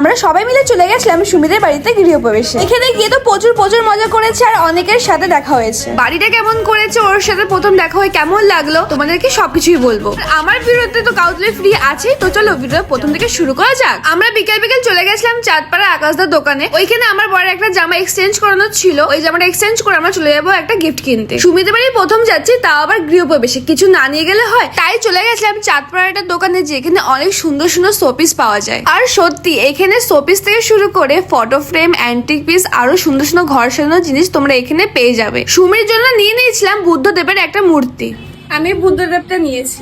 আমরা সবাই মিলে চলে গেছিলাম সুমিদের বাড়িতে গৃহপ্রবেশে। এখানে গিয়ে তো প্রচুর প্রচুর মজা করেছে আর অনেকের সাথে দেখা হয়েছে। বাড়িটা কেমন করেছে, ওর সাথে প্রথম দেখা হয়ে কেমন লাগল, তোমাদেরকে সবকিছুই বলব। আমার ভিডিওতে তো কাউন্সিলে ফ্রি আছে তো চলো ভিডিও প্রথম থেকে শুরু করা যাক। আমরা বিকেল বিকেল চলে গেছিলাম চাঁদপাড়া আকাশদার দোকানে। ওইখানে আমার বড় একটা জামা এক্সচেঞ্জ করানো ছিল। ওই জামাটা এক্সচেঞ্জ করে আমরা চলে যাব একটা গিফট কিনতে। সুমিদের বাড়ি প্রথম যাচ্ছি, তাও আবার গৃহপ্রবেশে। কিছু না নিয়ে গেলে হয়। তাই চলে গেছিলাম চাঁদপাড়া একটা দোকানে, যেখানে অনেক সুন্দর সুন্দর শোপিস পাওয়া যায়। আর সত্যি, এখানে শোপিস থেকে শুরু করে ফটো ফ্রেম অ্যান্টিক পিস আরও সুন্দর সুন্দর ঘর সাজানোর জিনিস তোমরা এখানে পেয়ে যাবে। সুমির জন্য নিয়ে নিয়েছিলাম বুদ্ধদেবের একটা মূর্তি। আমি বুদ্ধদেবটা নিয়েছি।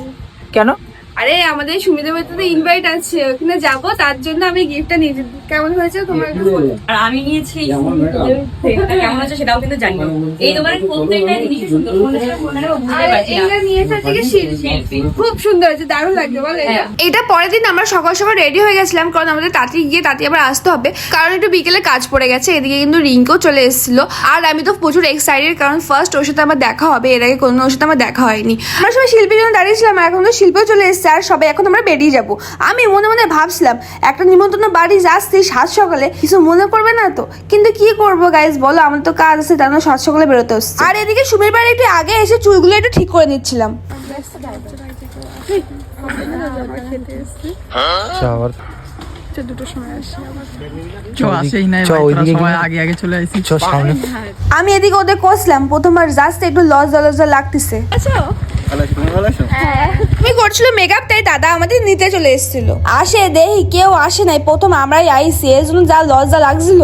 কেন? আরে আমাদের সুমিদের বাড়িতে ইনভাইট আছে ওখানে যাব তার জন্য আমি গিফটটা নিয়েছি কেমন হয়েছে তোমার একটু আর আমি নিয়েছি এটা কেমন আছে সেটাও কিন্তু জানি এই দোকানের প্রত্যেকটা জিনিস সুন্দর। এইটা নিয়েছে থেকে খুব সুন্দর হয়েছে দারুণ লাগছে বল এটা? হ্যাঁ। পরের দিন আমরা সকাল সকাল রেডি হয়ে গেছিলাম কারণ আমাদের তাড়াতাড়ি গিয়ে তাড়াতাড়ি আবার আসতে হবে। কারণ একটু বিকেলে কাজ পড়ে গেছে এদিকে কিন্তু রিঙ্কও চলে এসেছিল। আর আমি তো প্রচুর এক্সাইটেড কারণ ফার্স্ট ওর সাথে আমার দেখা হবে এর আগে কোনো ওর সাথে আমার দেখা হয়নি। আমরা সবাই শিল্পীর জন্য দাঁড়িয়েছিলাম আর এখন তো শিল্পীও চলে এসেছে। আর সবাই এখন আমরা বেরিয়ে যাব। আমি মনে মনে ভাবছিলাম একটা নিমন্ত্রণ বাড়ি যাচ্ছি সাত সকালে কিছু মনে করবে না তো? কিন্তু কি করব গাইজ বলো আমার তো কাজ আছে তার সাত সকালে বেরোতে হচ্ছে। আর এদিকে সুমির বাড়ি একটু আগে এসে চুলগুলো একটু ঠিক করে নিচ্ছিলাম। চ সামনে। আমি এদিকে ওদের কষলাম প্রথমবার জাস্ট একটু লজ্জা লজ্জা লাগতেছে আমি করছিল মেকআপ তাই দাদা আমাদের নিতে চলে এসেছিল। আসে দেহি কেউ আসে নাই। প্রথম আমরাই আইসি এর জন্য যা লজ্জা লাগছিল।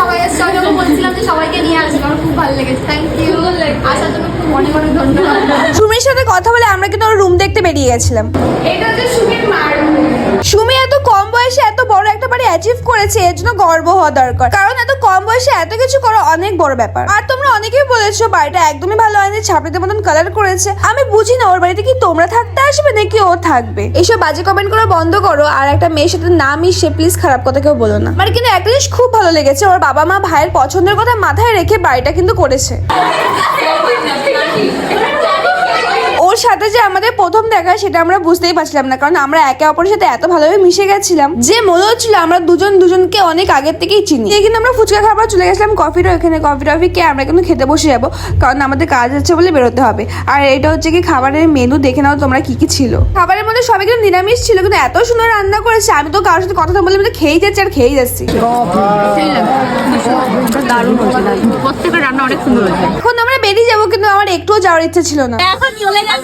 সবাই এসছে আমি বলছিলাম যে সবাইকে নিয়ে আসবে। আমার খুব ভালো লেগেছে। থ্যাংক ইউ আসার জন্য খুব অনেক অনেক ধন্যবাদ। সুমির সাথে কথা বলে আমরা কিন্তু ওর রুম দেখতে বেরিয়ে গেছিলাম। এটা হচ্ছে সুমির মার সুমি এত কম বয়সে এত বড় একটা বাড়ি অ্যাচিভ করেছে এর জন্য গর্ব হওয়া দরকার। কারণ এত কম বয়সে এত কিছু করা অনেক বড় ব্যাপার। আর তোমরা অনেকেই বলেছ বাড়িটা একদমই ভালো হয়নি ছাপড়িতে মতন কালার করেছে। আমি বুঝি না, ওর বাড়িতে কি তোমরা থাকতে আসবে নাকি ও থাকবে? এইসব বাজে কমেন্ট করা বন্ধ করো, আর একটা মেয়ের সাথে না মিশে প্লিজ খারাপ কথা কেউ বলো না। মানে কিন্তু একটা জিনিস খুব ভালো লেগেছে, ওর বাবা মা ভাইয়ের পছন্দের কথা মাথায় রেখে বাড়িটা কিন্তু করেছে। ওর সাথে যে আমাদের প্রথম দেখা সেটা আমরা বুঝতেই পারছিলাম না কারণ আমরা একে অপরের সাথে এত ভালোভাবে মিশে গেছিলাম যে মনে হচ্ছিল আমরা দুজন দুজনকে অনেক আগের থেকেই চিনি। এই কিন্তু আমরা ফুচকা খাবার চলে গেছিলাম কফির ওখানে কফি টফি খেয়ে আমরা কিন্তু খেতে বসে যাব কারণ আমাদের কাজ আছে বলে বেরোতে হবে। আর এটা হচ্ছে কি খাবারের মেনু দেখে নাও তোমরা কি কি ছিল। খাবারের মধ্যে সবাই কিন্তু নিরামিষ ছিল কিন্তু এত সুন্দর রান্না করেছে আমি তো কারোর সাথে কথা বলে আমি খেয়েই যাচ্ছি আর খেয়েই যাচ্ছি। দারুণ। প্রত্যেকটা রান্না অনেক সুন্দর এখন আমরা বেরিয়ে যাব কিন্তু আমার একটুও যাওয়ার ইচ্ছে ছিল না। এখন চলে যাবে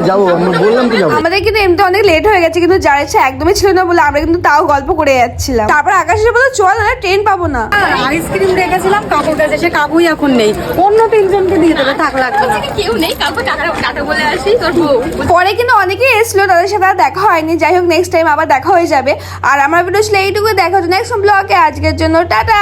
হ্যাঁ যাব আমরা বললাম কি যাব। আমাদের কিন্তু এমনি অনেক লেট হয়ে গেছে কিন্তু যার ইচ্ছা একদমই ছিল না বলে আমরা কিন্তু তাও গল্প করে যাচ্ছিলাম। তারপর আকাশের বলে চল না ট্রেন পাবো না। আইসক্রিম রেখেছিলাম কাকুর কাছে সে কাকুই এখন নেই। অন্য তিনজনকে দিয়ে দেবে থাক লাগবে না। কেউ নেই কাউকে টাকা টাকা বলে আসি তোর বউ। পরে কিন্তু অনেকেই এসলো তাদের সাথে আর দেখা হয়নি। যাই হোক নেক্সট টাইম আবার দেখা হয়ে যাবে। আর আমার ভিডিও ছিল এইটুকু দেখা হচ্ছে নেক্সট ব্লগে আজকের জন্য টাটা!